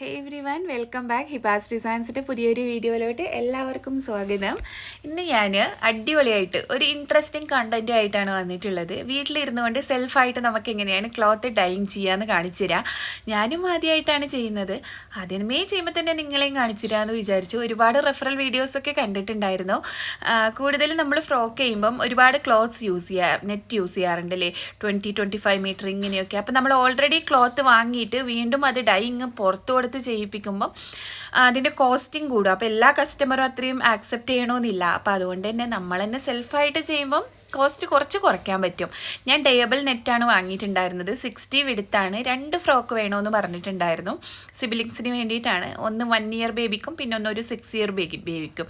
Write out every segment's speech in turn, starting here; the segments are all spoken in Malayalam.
Hey every one welcome back Hiba's ഡിസൈൻസിന്റെ പുതിയൊരു വീഡിയോയിലോട്ട് എല്ലാവർക്കും സ്വാഗതം. ഇന്ന് ഞാൻ അടിപൊളിയായിട്ട് ഒരു ഇൻട്രസ്റ്റിംഗ് കണ്ടന്റും ആയിട്ടാണ് വന്നിട്ടുള്ളത്. വീട്ടിലിരുന്നു കൊണ്ട് സെൽഫായിട്ട് നമുക്ക് എങ്ങനെയാണ് ക്ലോത്ത് ഡൈയിങ് ചെയ്യാമെന്ന് കാണിച്ചു തരാം ഞാനും ആദ്യമായിട്ടാണ് ചെയ്യുന്നത്. ആദ്യമേ ചെയ്യുമ്പോൾ തന്നെ നിങ്ങളെയും കാണിച്ചു തരാമെന്ന് വിചാരിച്ചു. ഒരുപാട് റെഫറൽ വീഡിയോസൊക്കെ കണ്ടിട്ടുണ്ടായിരുന്നു. കൂടുതലും നമ്മൾ ഫ്രോക്ക് ചെയ്യുമ്പം ഒരുപാട് ക്ലോത്ത്സ് യൂസ് ചെയ്യാറ് നെറ്റ് യൂസ് ചെയ്യാറുണ്ട് അല്ലേ ട്വന്റി ട്വന്റി ഫൈവ് മീറ്റർ ഇങ്ങനെയൊക്കെ. അപ്പോൾ നമ്മൾ ഓൾറെഡി ക്ലോത്ത് വാങ്ങിയിട്ട് വീണ്ടും അത് ഡൈയിങ് പുറത്ത് കൊടുത്ത് ചെയ്യിപ്പിക്കുമ്പം അതിന്റെ കോസ്റ്റിംഗ് കൂടും. അപ്പോൾ എല്ലാ കസ്റ്റമറും അത്രയും ആക്സെപ്റ്റ് ചെയ്യണമെന്നില്ല അപ്പോൾ അതുകൊണ്ട് തന്നെ നമ്മൾ തന്നെ സെൽഫായിട്ട് ചെയ്യുമ്പം കോസ്റ്റ് കുറച്ച് കുറയ്ക്കാൻ പറ്റും. ഞാൻ ഡേബിൾ നെറ്റാണ് വാങ്ങിയിട്ടുണ്ടായിരുന്നത്. സിക്സ്റ്റി വിടുത്താണ്. രണ്ട് ഫ്രോക്ക് വേണമെന്ന് പറഞ്ഞിട്ടുണ്ടായിരുന്നു. സിബിലിങ്സിന് വേണ്ടിയിട്ടാണ്. ഒന്ന് വൺ ഇയർ ബേബിക്കും പിന്നെ ഒന്ന് ഒരു സിക്സ് ഇയർ ബേബി ബേബിക്കും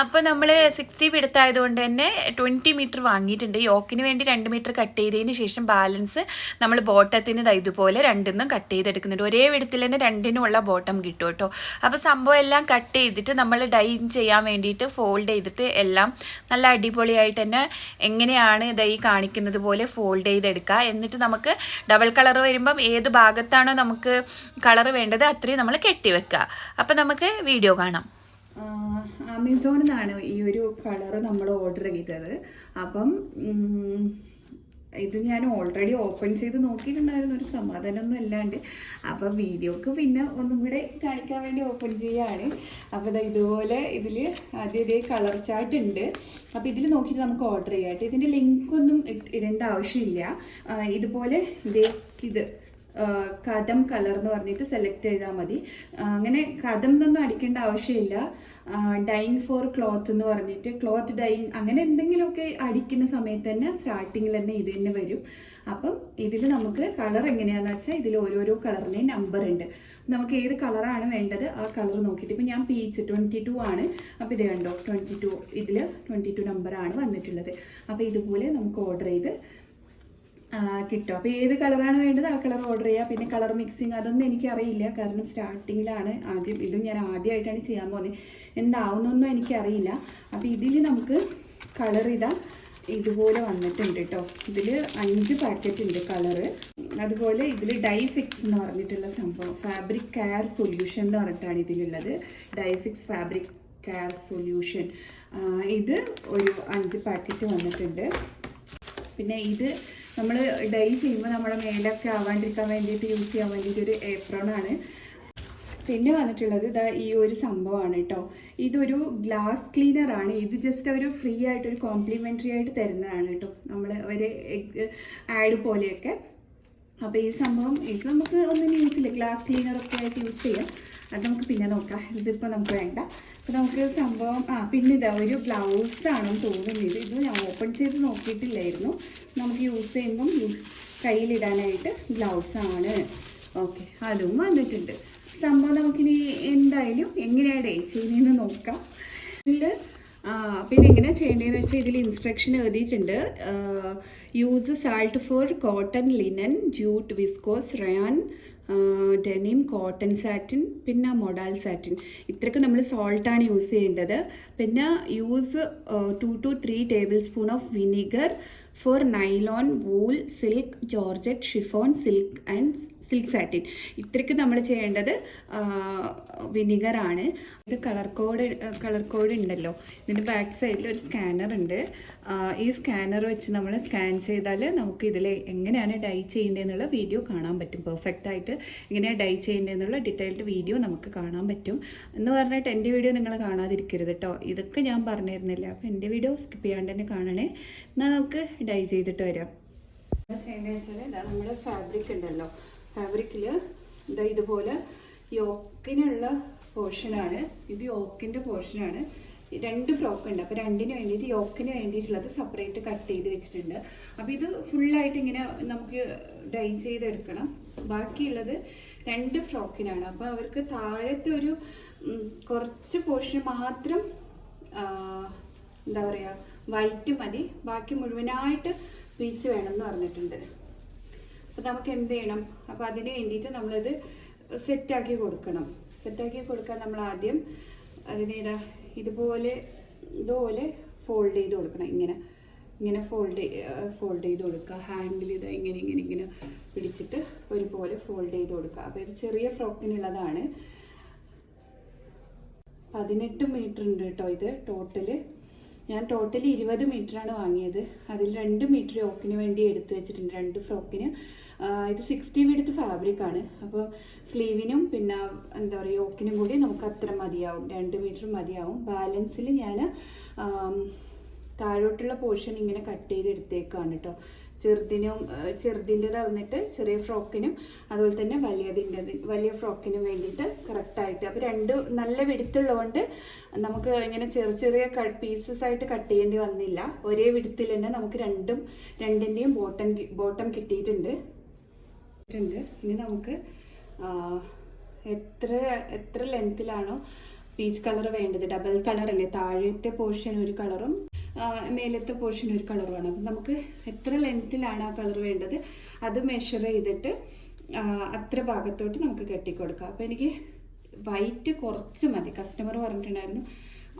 അപ്പോൾ നമ്മൾ സിക്സ്റ്റി വിടുത്തായതുകൊണ്ട് തന്നെ ട്വന്റി മീറ്റർ വാങ്ങിയിട്ടുണ്ട്. യോക്കിന് വേണ്ടി രണ്ട് മീറ്റർ കട്ട് ചെയ്തതിന് ശേഷം ബാലൻസ് നമ്മൾ ബോട്ടത്തിന് ഇതുപോലെ രണ്ടിന്നും കട്ട് ചെയ്തെടുക്കുന്നുണ്ട്. ഒരേ വിടത്തിൽ തന്നെ രണ്ടിനുമുള്ള ബോട്ടം കിട്ടും കേട്ടോ അപ്പോൾ സംഭവം എല്ലാം കട്ട് ചെയ്തിട്ട് നമ്മൾ ഡൈ ചെയ്യാൻ വേണ്ടിയിട്ട് ഫോൾഡ് ചെയ്തിട്ട് എല്ലാം നല്ല അടിപൊളിയായിട്ട് തന്നെ എങ്ങനെയാണ് ഇത് ഈ കാണിക്കുന്നത് പോലെ ഫോൾഡ് ചെയ്തെടുക്കുക. എന്നിട്ട് നമുക്ക് ഡബിൾ കളർ വരുമ്പം ഏത് ഭാഗത്താണോ നമുക്ക് കളർ വേണ്ടത് അത്രയും നമ്മൾ കെട്ടി വെക്കുക. അപ്പം നമുക്ക് വീഡിയോ കാണാം. ആമസോണിൽ നിന്നാണ് ഈ ഒരു കളർ നമ്മൾ ഓർഡർ ചെയ്തത്. അപ്പം ഇത് ഞാൻ ഓൾറെഡി ഓപ്പൺ ചെയ്ത് നോക്കിയിട്ടുണ്ടായിരുന്നു ഒരു സമാധാനമൊന്നും അല്ലാണ്ട് അപ്പം വീഡിയോക്ക് പിന്നെ ഒന്നും കൂടെ കാണിക്കാൻ വേണ്ടി ഓപ്പൺ ചെയ്യാണ്. അപ്പോൾ ദാ ഇതുപോലെ ഇതിൽ ആദ്യം ഇതേ കളർ ചാർട്ട് ഉണ്ട്. അപ്പോൾ ഇതിൽ നോക്കിയിട്ട് നമുക്ക് ഓർഡർ ചെയ്യാം ഇതിന്റെ ലിങ്ക് ഒന്നും ഇട്ട് ഇടേണ്ട ആവശ്യമില്ല. ഇതുപോലെ ഇതേ ഇത് കഥം കളർ എന്ന് പറഞ്ഞിട്ട് സെലക്ട് ചെയ്താൽ മതി. അങ്ങനെ കഥം എന്നൊന്നും അടിക്കേണ്ട ആവശ്യമില്ല. ഡൈങ് ഫോർ ക്ലോത്ത് എന്ന് പറഞ്ഞിട്ട് ക്ലോത്ത് ഡൈങ് അങ്ങനെ എന്തെങ്കിലുമൊക്കെ അടിക്കുന്ന സമയത്ത് തന്നെ സ്റ്റാർട്ടിങ്ങിൽ തന്നെ ഇത് തന്നെ വരും. അപ്പം ഇതിൽ നമുക്ക് കളർ എങ്ങനെയാണെന്ന് വെച്ചാൽ ഇതിൽ ഓരോരോ കളറിന്റെയും നമ്പർ ഉണ്ട്. നമുക്ക് ഏത് കളറാണ് വേണ്ടത് ആ കളർ നോക്കിയിട്ട് ഇപ്പം ഞാൻ പീച്ച് ട്വന്റി ടു ആണ്. അപ്പോൾ ഇത് കണ്ടോ ട്വന്റി ടു ഇതിൽ ട്വന്റി ടു നമ്പറാണ് വന്നിട്ടുള്ളത്. അപ്പോൾ ഇതുപോലെ നമുക്ക് ഓർഡർ ചെയ്ത് കിട്ടും. അപ്പോൾ ഏത് കളറാണ് വേണ്ടത് ആ കളർ ഓർഡർ ചെയ്യുക. പിന്നെ കളർ മിക്സിങ് അതൊന്നും എനിക്കറിയില്ല. കാരണം സ്റ്റാർട്ടിങ്ങിലാണ് ആദ്യം. ഇതും ഞാൻ ആദ്യമായിട്ടാണ് ചെയ്യാൻ പോകുന്നത്. എന്താവുന്നൊന്നും എനിക്കറിയില്ല. അപ്പോൾ ഇതിൽ നമുക്ക് കളർ ഇതാ ഇതുപോലെ വന്നിട്ടുണ്ട് കേട്ടോ ഇതിൽ അഞ്ച് പാക്കറ്റ് ഉണ്ട് കളറ്. അതുപോലെ ഇതിൽ ഡൈ ഫിക്സ് എന്ന് പറഞ്ഞിട്ടുള്ള സംഭവം. ഫാബ്രിക് കെയർ സൊല്യൂഷൻ എന്ന് പറഞ്ഞിട്ടാണ് ഇതിലുള്ളത്. Dye fix fabric care solution ഇത് ഒരു അഞ്ച് പാക്കറ്റ് വന്നിട്ടുണ്ട്. പിന്നെ ഇത് നമ്മൾ ഡൈ ചെയ്യുമ്പോൾ നമ്മുടെ മേലൊക്കെ ആവാണ്ടിരിക്കാൻ വേണ്ടിയിട്ട് യൂസ് ചെയ്യാൻ വേണ്ടിയിട്ട് ഒരു ആണ്. പിന്നെ വന്നിട്ടുള്ളത് ഇതാ ഈ ഒരു സംഭവമാണ് കേട്ടോ. ഇതൊരു ഗ്ലാസ് ക്ലീനർ ആണ്. ഇത് ജസ്റ്റ് ഒരു ഫ്രീ ആയിട്ട് ഒരു കോംപ്ലിമെന്ററി ആയിട്ട് തരുന്നതാണ് കേട്ടോ. നമ്മൾ ഒരു ആഡ് പോലെയൊക്കെ. അപ്പോൾ ഈ സംഭവം ഇത് നമുക്ക് ഒന്നും യൂസ് ഇല്ല. ഗ്ലാസ് ക്ലീനറൊക്കെ ആയിട്ട് യൂസ് ചെയ്യാം. അത് നമുക്ക് പിന്നെ നോക്കാം. ഇതിപ്പോൾ നമുക്ക് വേണ്ട. അപ്പോൾ നമുക്ക് സംഭവം ആ പിന്നെ ഇതാ ഒരു ബ്ലൗസ് ആണെന്ന് തോന്നുന്നത് ഇത് ഞാൻ ഓപ്പൺ ചെയ്ത് നോക്കിയിട്ടില്ലായിരുന്നു. നമുക്ക് യൂസ് ചെയ്യുമ്പം കയ്യിലിടാനായിട്ട് ബ്ലൗസ് ആണ്. ഓക്കെ അതും വന്നിട്ടുണ്ട്. സംഭവം നമുക്കിനി എന്തായാലും എങ്ങനെയാണ് ഡേ ചെയ്യുന്നതെന്ന് നോക്കാം. ഇതിൽ പിന്നെ എങ്ങനെ ചെയ്യേണ്ടതെന്ന് വെച്ചാൽ ഇതിൽ ഇൻസ്ട്രക്ഷൻ എഴുതിയിട്ടുണ്ട്. Use salt for cotton linen jute viscose rayon denim cotton satin പിന്നെ മൊഡാൽ സാറ്റിൻ ഇത്രയ്ക്ക് നമ്മൾ സോൾട്ടാണ് യൂസ് ചെയ്യേണ്ടത്. പിന്നെ use two to three tablespoon of vinegar for nylon wool silk georgette chiffon silk and silk satin ഇത്രയ്ക്ക് നമ്മൾ ചെയ്യേണ്ടത് വിനിഗറാണ്. ഇത് കളർ കോഡ് കളർ കോഡ് ഉണ്ടല്ലോ. ഇതിന്റെ ബാക്ക് സൈഡിൽ ഒരു സ്കാനർ ഉണ്ട്. ഈ സ്കാനർ വെച്ച് നമ്മൾ സ്കാൻ ചെയ്താൽ നമുക്ക് ഇതിൽ എങ്ങനെയാണ് ഡൈ ചെയ്യേണ്ടതെന്നുള്ള വീഡിയോ കാണാൻ പറ്റും. പെർഫെക്റ്റ് ആയിട്ട് എങ്ങനെയാണ് ഡൈ ചെയ്യേണ്ടതെന്നുള്ള ഡീറ്റെയിൽഡ് വീഡിയോ നമുക്ക് കാണാൻ പറ്റും. എന്ന് പറഞ്ഞിട്ട് എന്റെ വീഡിയോ നിങ്ങൾ കാണാതിരിക്കരുത് കേട്ടോ ഇതൊക്കെ ഞാൻ പറഞ്ഞിരുന്നില്ല. അപ്പോൾ എന്റെ വീഡിയോ സ്കിപ്പ് ചെയ്യാണ്ട് തന്നെ കാണണേ. എന്നാൽ നമുക്ക് ഡൈ ചെയ്തിട്ട് വരാം. ചെയ്യേണ്ടതെന്ന് ചെയ്യേണ്ടത് വെച്ചാൽ ഇതാ നമ്മുടെ ഫാബ്രിക് ഉണ്ടല്ലോ. ഫാബ്രിക്കിൽ ഇതാ ഇതുപോലെ യോക്കിനുള്ള പോർഷനാണ് ഇത് യോക്കിന്റെ പോർഷനാണ് രണ്ട് ഫ്രോക്ക് ഉണ്ട്. അപ്പോൾ രണ്ടിന് വേണ്ടിയിട്ട് യോക്കിന് വേണ്ടിയിട്ടുള്ളത് സെപ്പറേറ്റ് കട്ട് ചെയ്ത് വെച്ചിട്ടുണ്ട്. അപ്പോൾ ഇത് ഫുള്ളായിട്ട് ഇങ്ങനെ നമുക്ക് ഡൈ ചെയ്തെടുക്കണം. ബാക്കിയുള്ളത് രണ്ട് ഫ്രോക്കിനാണ് അപ്പോൾ അവർക്ക് താഴത്തെ ഒരു കുറച്ച് പോർഷൻ മാത്രം എന്താ പറയുക വൈറ്റ് മതി. ബാക്കി മുഴുവനായിട്ട് പീച്ച് വേണമെന്ന് പറഞ്ഞിട്ടുണ്ട്. അപ്പോൾ നമുക്ക് എന്ത് ചെയ്യണം? അപ്പം അതിന് വേണ്ടിയിട്ട് നമ്മളത് സെറ്റാക്കി കൊടുക്കണം. സെറ്റാക്കി കൊടുക്കാൻ നമ്മൾ ആദ്യം അതിനേതാ ഇതാ ഇതുപോലെ ഇതുപോലെ ഫോൾഡ് ചെയ്ത് കൊടുക്കണം. ഇങ്ങനെ ഇങ്ങനെ ഫോൾഡ് ഫോൾഡ് ചെയ്ത് കൊടുക്കുക. ഹാൻഡിൽ ഇത് ഇങ്ങനെ ഇങ്ങനെ ഇങ്ങനെ പിടിച്ചിട്ട് ഒരുപോലെ ഫോൾഡ് ചെയ്ത് കൊടുക്കുക. അപ്പോൾ ഇത് ചെറിയ ഫ്രോക്കിനുള്ളതാണ്. പതിനെട്ട് മീറ്റർ ഉണ്ട് കേട്ടോ ഇത് ടോട്ടൽ ഞാൻ ടോട്ടലി ഇരുപത് ആണ് വാങ്ങിയത്. അതിൽ രണ്ട് മീറ്റർ യോക്കിന് വേണ്ടി എടുത്തു വെച്ചിട്ടുണ്ട് രണ്ട് ഫ്രോക്കിന് ഇത് സിക്സ്റ്റി ഫാബ്രിക് ആണ്. അപ്പോൾ സ്ലീവിനും പിന്നെ എന്താ പറയുക യോക്കിനും കൂടി നമുക്ക് അത്ര മതിയാവും. രണ്ട് മീറ്റർ മതിയാവും. ബാലൻസിൽ ഞാൻ താഴോട്ടുള്ള പോർഷൻ ഇങ്ങനെ കട്ട് ചെയ്ത് എടുത്തേക്കാണ് കേട്ടോ ചെറുതിനും ചെറുതിന്റെ തന്നിട്ട് ചെറിയ ഫ്രോക്കിനും അതുപോലെ തന്നെ വലിയതിന്റെ വലിയ ഫ്രോക്കിനും വേണ്ടിയിട്ട് കറക്റ്റായിട്ട്. അപ്പോൾ രണ്ട് നല്ല വിടുത്തുള്ളതുകൊണ്ട് നമുക്ക് ഇങ്ങനെ ചെറിയ ചെറിയ പീസസ് ആയിട്ട് കട്ട് ചെയ്യേണ്ടി വന്നില്ല. ഒരേ വിടുത്തിൽ തന്നെ നമുക്ക് രണ്ടും രണ്ടിന്റെയും ബോട്ടം ബോട്ടം കിട്ടിയിട്ടുണ്ട്. ഇനി നമുക്ക് എത്ര എത്ര ലെങ്ത്തിലാണോ പീച്ച് കളർ വേണ്ടത്? ഡബിൾ കളർ അല്ലേ? താഴത്തെ പോർഷൻ ഒരു കളറും മേലത്തെ പോർഷൻ ഒരു കളർ വേണം. അപ്പം നമുക്ക് എത്ര ലെങ്ത്തിലാണ് ആ കളർ വേണ്ടത്? അത് മെഷർ ചെയ്തിട്ട് അത്ര ഭാഗത്തോട്ട് നമുക്ക് കെട്ടിക്കൊടുക്കാം. അപ്പം എനിക്ക് വൈറ്റ് കുറച്ച് മതി. കസ്റ്റമർ പറഞ്ഞിട്ടുണ്ടായിരുന്നു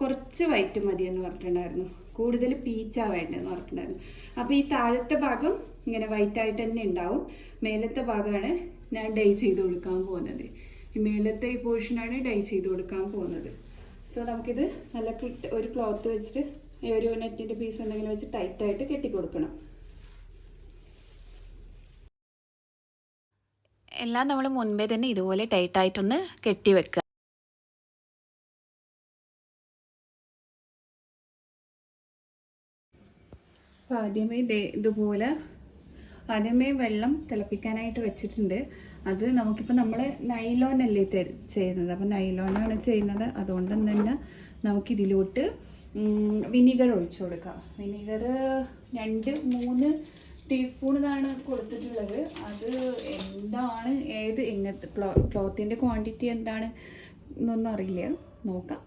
കുറച്ച് വൈറ്റ് മതി എന്ന് പറഞ്ഞിട്ടുണ്ടായിരുന്നു. കൂടുതൽ പീച്ചാ വേണ്ടതെന്ന് പറഞ്ഞിട്ടുണ്ടായിരുന്നു. അപ്പോൾ ഈ താഴത്തെ ഭാഗം ഇങ്ങനെ വൈറ്റ് ആയിട്ട് തന്നെ ഉണ്ടാവും. മേലത്തെ ഭാഗമാണ് ഞാൻ ഡൈ ചെയ്ത് കൊടുക്കാൻ പോകുന്നത്. ഈ മേലത്തെ ഈ പോർഷനാണ് ഡൈ ചെയ്ത് കൊടുക്കാൻ പോകുന്നത്. സോ നമുക്കിത് നല്ല ഒരു ക്ലോത്ത് വെച്ചിട്ട് ഈ ഒരു നെറ്റിന്റെ പീസ് എന്തെങ്കിലും വെച്ച് ടൈറ്റായിട്ട് കെട്ടിക്കൊടുക്കണം. എല്ലാം നമ്മൾ മുൻപേ തന്നെ ഇതുപോലെ ടൈറ്റായിട്ടൊന്ന് കെട്ടി വെക്കുക അപ്പോൾ ആദ്യമേ ഇതേ ഇതുപോലെ ആദ്യമേ വെള്ളം തിളപ്പിക്കാനായിട്ട് വെച്ചിട്ടുണ്ട്. അത് നമുക്കിപ്പോൾ നമ്മൾ നൈലോൺ അല്ലേ തെ- ചെയ്യുന്നത്. അപ്പോൾ നൈലോണാണ് ചെയ്യുന്നത്. അതുകൊണ്ട് തന്നെ നമുക്കിതിലോട്ട് വിനീഗർ ഒഴിച്ചു കൊടുക്കാം. വിനീഗർ രണ്ട് മൂന്ന് ടീസ്പൂൺ ഇതാണ് കൊടുത്തിട്ടുള്ളത്. അത് എന്താണ് ഏത് എങ്ങനത്തെ ക്ലോ ക്ലോത്തിന്റെ ക്വാണ്ടിറ്റി എന്താണ് എന്നൊന്നും അറിയില്ല. നോക്കാം.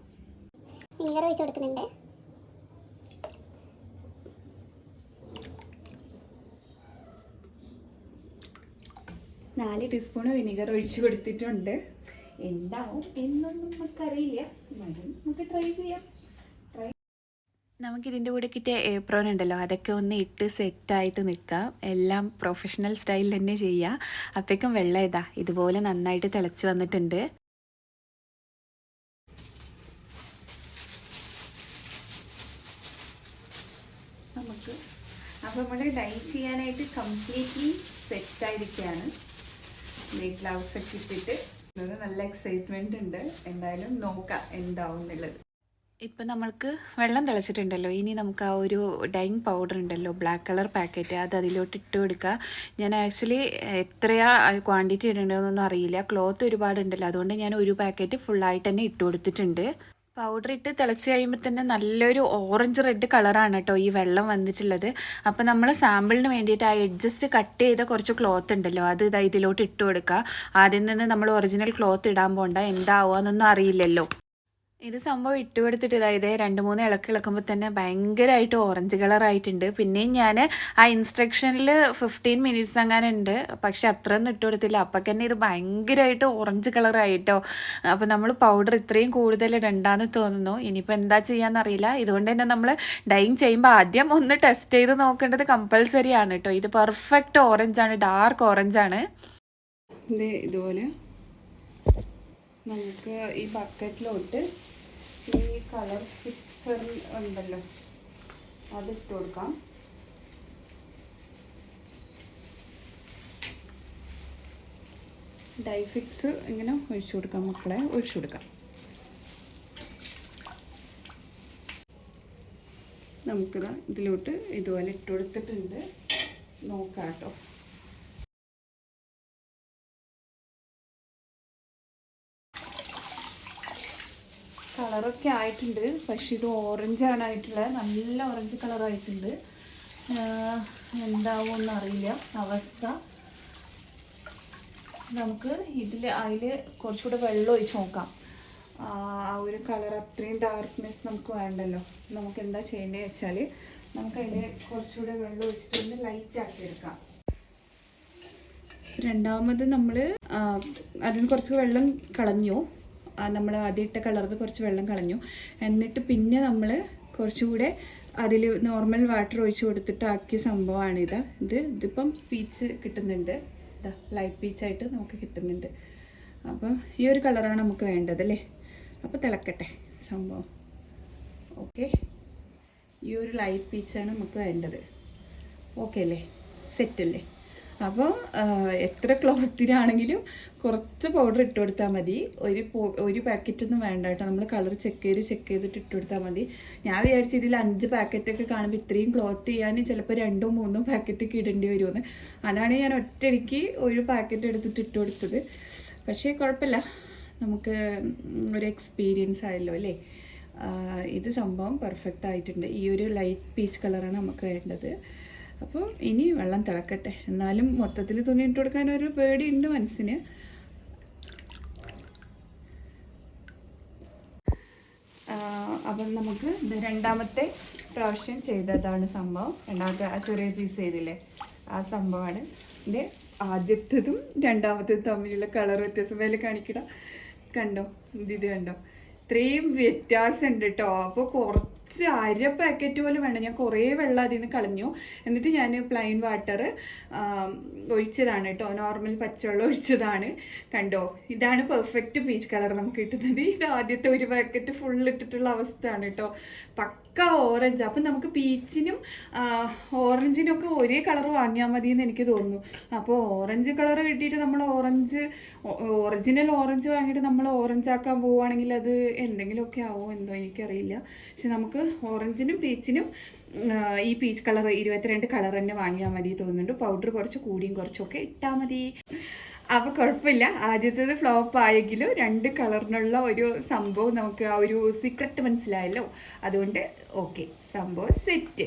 വിനീഗർ ഒഴിച്ചു കൊടുക്കുന്നുണ്ട്. നാല് ടീസ്പൂൺ വിനീഗർ ഒഴിച്ചു കൊടുത്തിട്ടുണ്ട്. എന്താവും എന്നൊന്നും നമുക്കറിയില്ല. നമുക്ക് ട്രൈ ചെയ്യാം. നമുക്കിതിന്റെ കൂടെ കിട്ടിയ ഏപ്രോൺ ഉണ്ടല്ലോ അതൊക്കെ ഒന്ന് ഇട്ട് സെറ്റായിട്ട് നിൽക്കാം എല്ലാം പ്രൊഫഷണൽ സ്റ്റൈലിൽ തന്നെ ചെയ്യുക. അപ്പോഴേക്കും വെള്ളം ഇതാ ഇതുപോലെ നന്നായിട്ട് തിളച്ച് വന്നിട്ടുണ്ട്. നമുക്ക് അപ്പോൾ നമ്മൾ ഡൈ ചെയ്യാനായിട്ട് കംപ്ലീറ്റ്ലി സെറ്റായിരിക്കുകയാണ് ഗ്ലൗസ് ഒക്കെ ഇട്ടിട്ട്. നല്ല എക്സൈറ്റ്മെന്റ് ഉണ്ട്. എന്തായാലും നോക്കാം എന്താവും എന്നുള്ളത് ഇപ്പം നമ്മൾക്ക് വെള്ളം തിളച്ചിട്ടുണ്ടല്ലോ. ഇനി നമുക്ക് ആ ഒരു ഡൈങ് പൗഡർ ഉണ്ടല്ലോ ബ്ലാക്ക് കളർ പാക്കറ്റ് അത് അതിലോട്ട് ഇട്ട് കൊടുക്കുക. ഞാൻ ആക്ച്വലി എത്രയാ ക്വാണ്ടിറ്റി ഇടേണ്ടതെന്നൊന്നും അറിയില്ല. ക്ലോത്ത് ഒരുപാടുണ്ടല്ലോ അതുകൊണ്ട് ഞാൻ ഒരു പാക്കറ്റ് ഫുള്ളായിട്ട് തന്നെ ഇട്ട് കൊടുത്തിട്ടുണ്ട്. പൗഡർ ഇട്ട് തിളച്ച് കഴിയുമ്പോൾ തന്നെ നല്ലൊരു ഓറഞ്ച് റെഡ് കളറാണ് കേട്ടോ ഈ വെള്ളം വന്നിട്ടുള്ളത്. അപ്പോൾ നമ്മൾ സാമ്പിളിന് വേണ്ടിയിട്ട് ആ എഡ്ജസ്റ്റ് കട്ട് ചെയ്ത കുറച്ച് ക്ലോത്ത് ഉണ്ടല്ലോ അത് ഇതാ ഇതിലോട്ട് ഇട്ട് കൊടുക്കുക. ആദ്യം തന്നെ നമ്മൾ ഒറിജിനൽ ക്ലോത്ത് ഇടാൻ പോണ്ട എന്താവുക എന്നൊന്നും അറിയില്ലല്ലോ. ഇത് സംഭവം ഇട്ട് കൊടുത്തിട്ട് ഇതായത് രണ്ട് മൂന്ന് ഇളക്കി ഇളക്കുമ്പോൾ തന്നെ ഭയങ്കരമായിട്ട് ഓറഞ്ച് കളറായിട്ടുണ്ട് പിന്നെയും ഞാൻ ആ ഇൻസ്ട്രക്ഷനിൽ ഫിഫ്റ്റീൻ മിനിറ്റ്സ് അങ്ങനെ ഉണ്ട് പക്ഷെ അത്രയൊന്നും ഇട്ട് കൊടുത്തില്ല. അപ്പം തന്നെ ഇത് ഭയങ്കരമായിട്ട് ഓറഞ്ച് കളർ ആയിട്ടോ. അപ്പോൾ നമ്മൾ പൗഡർ ഇത്രയും കൂടുതൽ ഇടണ്ടാന്ന് തോന്നുന്നു. ഇനിയിപ്പോൾ എന്താ ചെയ്യാന്നറിയില്ല. ഇതുകൊണ്ട് തന്നെ നമ്മൾ ഡൈയിങ് ചെയ്യുമ്പോൾ ആദ്യം ഒന്ന് ടെസ്റ്റ് ചെയ്ത് നോക്കേണ്ടത് കമ്പൽസറി ആണ് കേട്ടോ ഇത് പെർഫെക്റ്റ് ഓറഞ്ചാണ് ഡാർക്ക് ഓറഞ്ചാണ് ഇതുപോലെ നമുക്ക് ഈ ബക്കറ്റിലോട്ട് ഈ കളർ ഫിക്സർ ഉണ്ടല്ലോ. അതിട്ട് കൊടുക്കാം. ഡൈ ഫിക്സ് ഇങ്ങനെ ഒഴിച്ചു കൊടുക്കാം മക്കളെ ഒഴിച്ചു കൊടുക്കാം. നമുക്കിത് ഇതിലോട്ട് ഇതുപോലെ ഇട്ട് കൊടുത്തിട്ടുണ്ട്. നോക്കാം കേട്ടോ കളറൊക്കെ ആയിട്ടുണ്ട്. പക്ഷേ ഇത് ഓറഞ്ചാണ് ആയിട്ടുള്ളത്. നല്ല ഓറഞ്ച് കളറായിട്ടുണ്ട്. എന്താവുമെന്ന് അറിയില്ല അവസ്ഥ. നമുക്ക് ഇതിൽ അതിൽ കുറച്ചുകൂടെ വെള്ളം ഒഴിച്ച് നോക്കാം. ആ ഒരു കളർ അത്രയും ഡാർക്ക്നെസ് നമുക്ക് വേണ്ടല്ലോ. നമുക്ക് എന്താ ചെയ്യേണ്ടത് വെച്ചാൽ നമുക്ക് അതിൽ കുറച്ചുകൂടെ വെള്ളം ഒഴിച്ചിട്ടൊന്ന് ലൈറ്റ് ആക്കി എടുക്കാം. രണ്ടാമത് നമ്മൾ അതിന് കുറച്ച് വെള്ളം കളഞ്ഞു. നമ്മൾ ആദ്യം ഇട്ട കുറച്ച് വെള്ളം കളഞ്ഞു. എന്നിട്ട് പിന്നെ നമ്മൾ കുറച്ചുകൂടെ അതിൽ നോർമൽ വാട്ടർ ഒഴിച്ച് കൊടുത്തിട്ട് ആക്കിയ സംഭവമാണ് ഇത് ഇത് ഇതിപ്പം പീച്ച് കിട്ടുന്നുണ്ട്. ഇതാ ലൈറ്റ് പീച്ചായിട്ട് നമുക്ക് കിട്ടുന്നുണ്ട്. അപ്പം ഈ ഒരു കളറാണ് നമുക്ക് വേണ്ടത് അല്ലേ? അപ്പോൾ തിളക്കട്ടെ സംഭവം. ഓക്കെ ഈ ഒരു ലൈറ്റ് പീച്ചാണ് നമുക്ക് വേണ്ടത്. ഓക്കെ അല്ലേ? സെറ്റ് അല്ലേ? അപ്പോൾ എത്ര ക്ലോത്തിനാണെങ്കിലും കുറച്ച് പൗഡർ ഇട്ട് കൊടുത്താൽ മതി. ഒരു ഒരു പാക്കറ്റൊന്നും വേണ്ട കേട്ടോ. നമ്മൾ കളർ ചെക്ക് ചെയ്ത് ചെക്ക് ചെയ്തിട്ട് ഇട്ട് കൊടുത്താൽ മതി. ഞാൻ വിചാരിച്ചു ഇതിൽ അഞ്ച് പാക്കറ്റൊക്കെ കാണുമ്പോൾ ഇത്രയും ക്ലോത്ത് ചെയ്യാൻ ചിലപ്പോൾ രണ്ടോ മൂന്നോ പാക്കറ്റൊക്കെ ഇടേണ്ടി വരുമെന്ന് അതാണ് ഞാൻ ഒറ്റയടിക്ക് ഒരു പാക്കറ്റ് എടുത്തിട്ട് ഇട്ട് കൊടുത്തത്. പക്ഷേ കുഴപ്പമില്ല നമുക്ക് ഒരു എക്സ്പീരിയൻസ് ആയല്ലോ അല്ലേ? ഇത് സംഭവം പെർഫെക്റ്റ് ആയിട്ടുണ്ട്. ഈ ഒരു ലൈറ്റ് പീച്ച് കളറാണ് നമുക്ക് വേണ്ടത്. അപ്പോൾ ഇനി വെള്ളം തിളക്കട്ടെ. എന്നാലും മൊത്തത്തിൽ തുണി ഇട്ട് കൊടുക്കാൻ ഒരു പേടിയുണ്ട് മനസ്സിന്. അപ്പം നമുക്ക് രണ്ടാമത്തെ പ്രാവശ്യം ചെയ്തതാണ് സംഭവം. രണ്ടാമത്തെ ആ ചെറിയ പീസ് ചെയ്തില്ലേ? ആ സംഭവമാണ്. ഇത് ആദ്യത്തതും രണ്ടാമത്തേതും തമ്മിലുള്ള കളർ വ്യത്യാസം. വില കാണിക്കട. കണ്ടോ? ഇത് കണ്ടോ? ഇത്രയും വ്യത്യാസം ഉണ്ട് കേട്ടോ അപ്പോൾ കുറച്ച് അര പാക്കറ്റ് പോലും വേണ്ട ഞാൻ കുറേ വെള്ളം അതിൽ നിന്ന് കളഞ്ഞു. എന്നിട്ട് ഞാൻ പ്ലെയിൻ വാട്ടർ ഒഴിച്ചതാണ് കേട്ടോ. നോർമൽ പച്ചവെള്ളം ഒഴിച്ചതാണ്. കണ്ടോ? ഇതാണ് പെർഫെക്റ്റ് പീച്ച് കളർ നമുക്ക് കിട്ടുന്നത്. ഇത് ആദ്യത്തെ ഒരു പാക്കറ്റ് ഫുൾ ഇട്ടിട്ടുള്ള അവസ്ഥയാണ് കേട്ടോ. ഓറഞ്ച് അപ്പം നമുക്ക് പീച്ചിനും ഓറഞ്ചിനും ഒക്കെ ഒരേ കളർ വാങ്ങിയാൽ മതി എന്ന് എനിക്ക് തോന്നുന്നു. അപ്പോൾ ഓറഞ്ച് കളർ കിട്ടിയിട്ട് നമ്മൾ ഓറഞ്ച് ഒറിജിനൽ ഓറഞ്ച് വാങ്ങിയിട്ട് നമ്മൾ ഓറഞ്ച് ആക്കാൻ പോവുകയാണെങ്കിൽ അത് എന്തെങ്കിലുമൊക്കെ ആവോ എന്തോ എനിക്കറിയില്ല. പക്ഷെ നമുക്ക് ഓറഞ്ചിനും പീച്ചിനും ഈ പീച്ച് കളർ ഇരുപത്തിരണ്ട് കളർ തന്നെ വാങ്ങിയാൽ മതി തോന്നുന്നുണ്ട്. പൗഡർ കുറച്ച് കൂടിയും കുറച്ചൊക്കെ ഇട്ടാൽ മതി. അപ്പോൾ കുഴപ്പമില്ല. ആദ്യത്തേത് ഫ്ലോപ്പ് ആയെങ്കിലും രണ്ട് കളറിനുള്ള ഒരു സംഭവം നമുക്ക് ആ ഒരു സീക്രട്ട് മനസ്സിലായല്ലോ. അതുകൊണ്ട് ഓക്കെ സംഭവം സെറ്റ്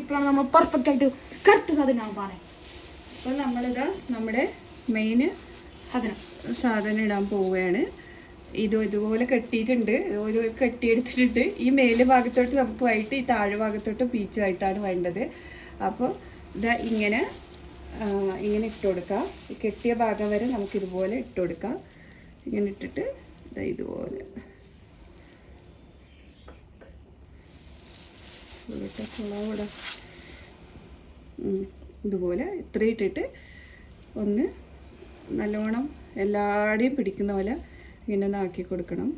ഇപ്പോഴാണ് നമ്മൾ പെർഫെക്റ്റ് ആയിട്ട് കറക്റ്റ് നമ്മളിത് നമ്മുടെ മെയിൻ സാധനം. സാധനം ഇടാൻ പോവുകയാണ്. ഇത് ഇതുപോലെ കെട്ടിയിട്ടുണ്ട്. ഒരു കെട്ടിയെടുത്തിട്ടുണ്ട്. ഈ മേൽ ഭാഗത്തോട്ട് നമുക്ക് വൈകിട്ട് ഈ താഴെ ഭാഗത്തോട്ട് പീച്ചുമായിട്ടാണ് വേണ്ടത്. അപ്പോൾ ഇതാ ഇങ്ങനെ ഇങ്ങനെ ഇട്ട് കൊടുക്കാം കെട്ടിയ ഭാഗം വരെ നമുക്ക് ഇതുപോലെ ഇട്ട് കൊടുക്കാം ഇങ്ങനെ ഇട്ടിട്ട് ഇതാ ഇതുപോലെ. ഇതുപോലെ ഇത്ര ഇട്ടിട്ട് ഒന്ന് നല്ലോണം എല്ലാടെയും പിടിക്കുന്ന പോലെ ഇങ്ങനെ ഒന്ന് ആക്കി കൊടുക്കണം.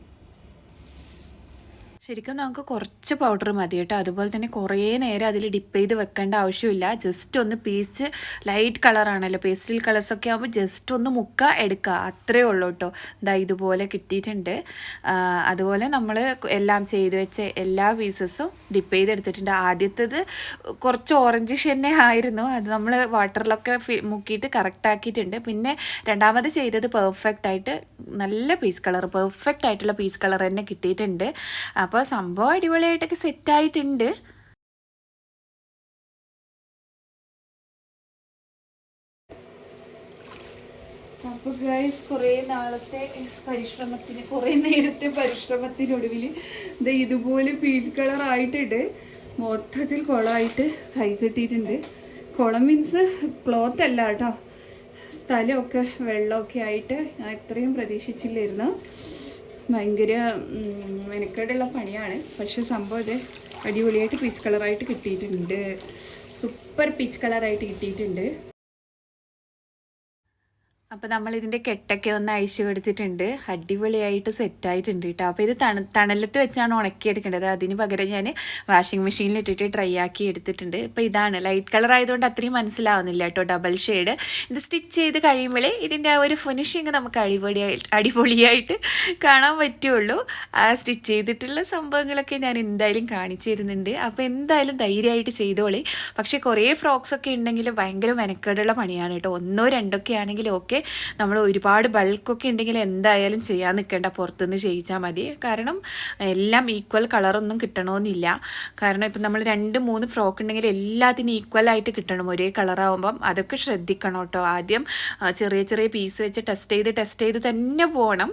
ശരിക്കും നമുക്ക് കുറച്ച് പൗഡർ മതി കേട്ടോ. അതുപോലെ തന്നെ കുറേ നേരം അതിൽ ഡിപ്പ് ചെയ്ത് വെക്കേണ്ട ആവശ്യമില്ല. ജസ്റ്റ് ഒന്ന് പേസ്റ്റ് ലൈറ്റ് കളറാണല്ലോ പേസ്റ്റൽ കളേഴ്സൊക്കെ ആകുമ്പോൾ ജസ്റ്റ് ഒന്ന് മുക്ക എടുക്കുക അത്രേ ഉള്ളൂ കേട്ടോ. ഇതാ ഇതുപോലെ കിട്ടിയിട്ടുണ്ട്. അതുപോലെ നമ്മൾ എല്ലാം ചെയ്ത് വെച്ച എല്ലാ പീസസും ഡിപ്പ് ചെയ്തെടുത്തിട്ടുണ്ട്. ആദ്യത്തേത് കുറച്ച് ഓറഞ്ച് തന്നെ ആയിരുന്നു. അത് നമ്മൾ വാട്ടറിലൊക്കെ മുക്കിയിട്ട് കറക്റ്റ് ആക്കിയിട്ടുണ്ട്. പിന്നെ രണ്ടാമത് ചെയ്തത് പെർഫെക്റ്റ് ആയിട്ട് നല്ല പീസ് കളർ പെർഫെക്റ്റ് ആയിട്ടുള്ള പീസ് കളർ തന്നെ കിട്ടിയിട്ടുണ്ട്. അപ്പോൾ സംഭവം അടിപൊളിയായിട്ടൊക്കെ സെറ്റായിട്ടുണ്ട് അപ്പോൾ ഗൈസ് കുറേ നാളത്തെ പരിശ്രമത്തിന് കുറേ നേരത്തെ പരിശ്രമത്തിനൊടുവിൽ ഇത് ഇതുപോലെ പീച്ച് കളർ ആയിട്ടുണ്ട്. മൊത്തത്തിൽ കുളമായിട്ട് കൈ കെട്ടിയിട്ടുണ്ട്. കുളം മീൻസ് ക്ലോത്ത് അല്ല കേട്ടോ. സ്ഥലമൊക്കെ വെള്ളമൊക്കെ ആയിട്ട് ഞാൻ ഇത്രയും പ്രതീക്ഷിച്ചില്ലായിരുന്നു. ഭയങ്കര മെനക്കേടുള്ള പണിയാണ്. പക്ഷേ സംഭവം ഇത് അടിപൊളിയായിട്ട് പീച്ച് കളറായിട്ട് കിട്ടിയിട്ടുണ്ട്. സൂപ്പർ പീച്ച് കളറായിട്ട് കിട്ടിയിട്ടുണ്ട്. അപ്പോൾ നമ്മൾ ഇതിന്റെ കെട്ടൊക്കെ ഒന്ന് അഴിച്ചു കൊടുത്തിട്ടുണ്ട്. അടിപൊളിയായിട്ട് സെറ്റ് ആയിട്ടുണ്ട് കേട്ടോ അപ്പോൾ ഇത് തണ തണലത്ത് വെച്ചാണ് ഉണക്കിയെടുക്കേണ്ടത്. അതിന് പകരം ഞാൻ വാഷിംഗ് മെഷീനിൽ ഇട്ടിട്ട് ഡ്രൈ ആക്കി എടുത്തിട്ടുണ്ട്. ഇപ്പോൾ ഇതാണ്. ലൈറ്റ് കളർ ആയതുകൊണ്ട് അത്രയും മനസ്സിലാവുന്നില്ല കേട്ടോ ഡബിൾ ഷെയ്ഡ് ഇത് സ്റ്റിച്ച് ചെയ്ത് കഴിയുമ്പോൾ ഇതിന്റെ ആ ഒരു ഫിനിഷിങ് നമുക്ക് അടിപൊളിയായിട്ട് അടിപൊളിയായിട്ട് കാണാൻ പറ്റുള്ളൂ. ആ സ്റ്റിച്ച് ചെയ്തിട്ടുള്ള സംഭവങ്ങളൊക്കെ ഞാൻ എന്തായാലും കാണിച്ചു തരുന്നുണ്ട്. അപ്പോൾ എന്തായാലും ധൈര്യമായിട്ട് ചെയ്തോളി. പക്ഷേ കുറേ ഫ്രോക്സ് ഒക്കെ ഉണ്ടെങ്കിൽ ഭയങ്കര മെനക്കേടുള്ള പണിയാണ് കേട്ടോ ഒന്നോ രണ്ടൊക്കെ ആണെങ്കിൽ ഓക്കെ നമ്മൾ ഒരുപാട് ബൾക്കൊക്കെ ഉണ്ടെങ്കിൽ എന്തായാലും ചെയ്യാൻ നിൽക്കേണ്ട പുറത്തുനിന്ന് ചെയ്യിച്ചാൽ മതി. കാരണം എല്ലാം ഈക്വൽ കളറൊന്നും കിട്ടണമെന്നില്ല കാരണം ഇപ്പം നമ്മൾ രണ്ട് മൂന്ന് ഫ്രോക്ക് ഉണ്ടെങ്കിൽ എല്ലാത്തിനും ഈക്വൽ ആയിട്ട് കിട്ടണം. ഒരേ കളറാവുമ്പം അതൊക്കെ ശ്രദ്ധിക്കണം കേട്ടോ. ആദ്യം ചെറിയ ചെറിയ പീസ് വെച്ച് ടെസ്റ്റ് ചെയ്ത് ടെസ്റ്റ് ചെയ്ത് തന്നെ പോകണം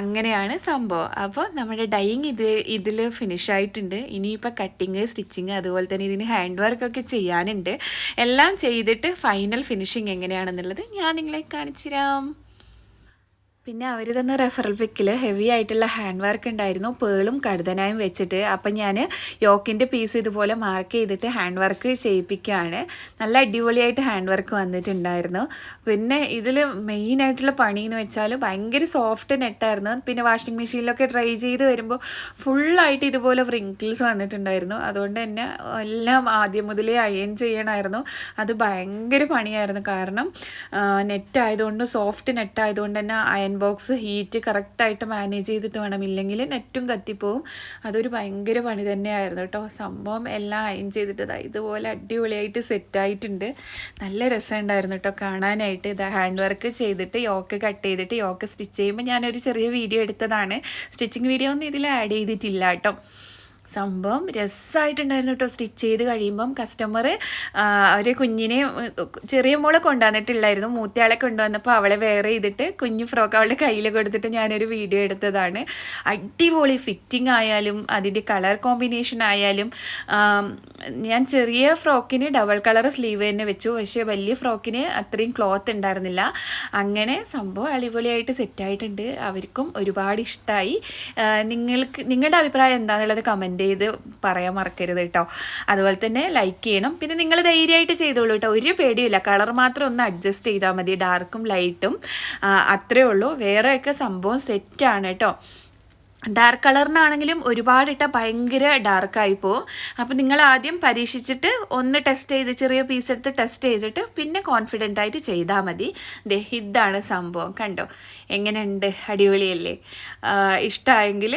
അങ്ങനെയാണ് സംഭവം. അപ്പോൾ നമ്മുടെ ഡൈയിങ് ഇത് ഇതിൽ ഫിനിഷ് ആയിട്ടുണ്ട്. ഇനിയിപ്പോൾ കട്ടിങ് സ്റ്റിച്ചിങ് അതുപോലെ തന്നെ ഇതിന് ഹാൻഡ് വർക്കൊക്കെ ചെയ്യാനുണ്ട്. എല്ലാം ചെയ്തിട്ട് ഫൈനൽ ഫിനിഷിങ് എങ്ങനെയാണെന്നുള്ളത് ഞാൻ നിങ്ങളെ കാണിച്ചു തരാം പിന്നെ അവർ തന്ന റെഫറൽ പിക്കിൽ ഹെവി ആയിട്ടുള്ള ഹാൻഡ് വർക്ക് ഉണ്ടായിരുന്നു. പേളും കടുതനായും വെച്ചിട്ട്. അപ്പം ഞാൻ യോക്കിന്റെ പീസ് ഇതുപോലെ മാർക്ക് ചെയ്തിട്ട് ഹാൻഡ് വർക്ക് ചെയ്യിപ്പിക്കുകയാണ് നല്ല അടിപൊളിയായിട്ട് ഹാൻഡ് വർക്ക് വന്നിട്ടുണ്ടായിരുന്നു. പിന്നെ ഇതിൽ മെയിനായിട്ടുള്ള പണി എന്ന് വെച്ചാൽ ഭയങ്കര സോഫ്റ്റ് നെറ്റായിരുന്നു പിന്നെ വാഷിംഗ് മെഷീനിലൊക്കെ ട്രൈ ചെയ്ത് വരുമ്പോൾ ഫുള്ളായിട്ട് ഇതുപോലെ വ്രിങ്കിൾസ് വന്നിട്ടുണ്ടായിരുന്നു. അതുകൊണ്ട് തന്നെ എല്ലാം ആദ്യം മുതലേ അയൺ ചെയ്യണമായിരുന്നു അത് ഭയങ്കര പണിയായിരുന്നു. കാരണം നെറ്റ് ആയതുകൊണ്ട് സോഫ്റ്റ് നെറ്റ് ആയതുകൊണ്ട് തന്നെ അയൺ ബോക്സ് ഹീറ്റ് കറക്റ്റായിട്ട് മാനേജ് ചെയ്തിട്ട് വേണം. ഇല്ലെങ്കിൽ നെറ്റും കത്തിപ്പോവും. അതൊരു ഭയങ്കര പണി തന്നെയായിരുന്നു കേട്ടോ. സംഭവം എല്ലാം അയൻ ചെയ്തിട്ട് ഇതുപോലെ അടിപൊളിയായിട്ട് സെറ്റായിട്ടുണ്ട് നല്ല രസമുണ്ടായിരുന്നു കേട്ടോ കാണാനായിട്ട്. ഇത് ഹാൻഡ് വർക്ക് ചെയ്തിട്ട് യോക്ക് കട്ട് ചെയ്തിട്ട് യോക്ക് സ്റ്റിച്ച് ചെയ്യുമ്പോൾ ഞാനൊരു ചെറിയ വീഡിയോ എടുത്തതാണ്. സ്റ്റിച്ചിങ് വീഡിയോ ഒന്നും ഇതിൽ ആഡ് ചെയ്തിട്ടില്ല കേട്ടോ. സംഭവം രസമായിട്ടുണ്ടായിരുന്നു കേട്ടോ. സ്റ്റിച്ച് ചെയ്ത് കഴിയുമ്പം കസ്റ്റമർ ഒരു കുഞ്ഞിനെ ചെറിയ മോളെ കൊണ്ടുവന്നിട്ടില്ലായിരുന്നു. മൂത്തയാളെ കൊണ്ടുവന്നപ്പോൾ അവളെ വേറെ ചെയ്തിട്ട് കുഞ്ഞു ഫ്രോക്ക് അവളുടെ കയ്യിൽ കൊടുത്തിട്ട് ഞാനൊരു വീഡിയോ എടുത്തതാണ്. അടിപൊളി ഫിറ്റിംഗ് ആയാലും അതിന്റെ കളർ കോമ്പിനേഷൻ ആയാലും ഞാൻ ചെറിയ ഫ്രോക്കിന് ഡബിൾ കളർ സ്ലീവ് തന്നെ വെച്ചു. പക്ഷേ വലിയ ഫ്രോക്കിന് അത്രയും ക്ലോത്ത് ഉണ്ടായിരുന്നില്ല. അങ്ങനെ സംഭവം അടിപൊളിയായിട്ട് സെറ്റായിട്ടുണ്ട് അവർക്കും ഒരുപാട് ഇഷ്ടമായി നിങ്ങൾക്ക് നിങ്ങളുടെ അഭിപ്രായം എന്താണെന്നുള്ളത് കമന്റ് ചെയ്ത് പറയാൻ മറക്കരുത് കേട്ടോ. അതുപോലെ തന്നെ ലൈക്ക് ചെയ്യണം. പിന്നെ നിങ്ങൾ ധൈര്യമായിട്ട് ചെയ്തോളൂ കേട്ടോ. ഒരു പേടിയില്ല കളർ മാത്രം ഒന്ന് അഡ്ജസ്റ്റ് ചെയ്താൽ മതി. ഡാർക്കും ലൈറ്റും അത്രേ ഉള്ളൂ. വേറെയൊക്കെ സംഭവം സെറ്റാണ് കേട്ടോ. ഡാർക്ക് കളറിനാണെങ്കിലും ഒരുപാട് ഇട്ടാൽ ഭയങ്കര ഡാർക്കായി പോവും. അപ്പോൾ നിങ്ങൾ ആദ്യം പരീക്ഷിച്ചിട്ട് ഒന്ന് ടെസ്റ്റ് ചെയ്ത് ചെറിയ പീസ് എടുത്ത് ടെസ്റ്റ് ചെയ്തിട്ട് പിന്നെ കോൺഫിഡന്റ് ആയിട്ട് ചെയ്താൽ മതി. ഇതാണ് സംഭവം. കണ്ടോ? എങ്ങനെയുണ്ട്? അടിപൊളിയല്ലേ? ഇഷ്ടമായെങ്കിൽ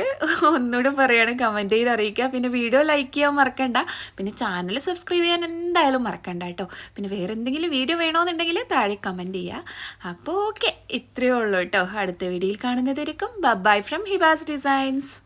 ഒന്നുകൂടെ പറയുകയാണ് കമന്റ് ചെയ്ത് അറിയിക്കുക. പിന്നെ വീഡിയോ ലൈക്ക് ചെയ്യാൻ മറക്കണ്ട. പിന്നെ ചാനൽ സബ്സ്ക്രൈബ് ചെയ്യാൻ എന്തായാലും മറക്കണ്ട കേട്ടോ. പിന്നെ വേറെ എന്തെങ്കിലും വീഡിയോ വേണമെന്നുണ്ടെങ്കിൽ താഴെ കമന്റ് ചെയ്യുക. അപ്പോൾ ഓക്കെ ഇത്രയേ ഉള്ളൂ കേട്ടോ. അടുത്ത വീഡിയോയിൽ കാണുന്നതായിരിക്കും ബൈ ഫ്രം ഹിബാസ് Lines.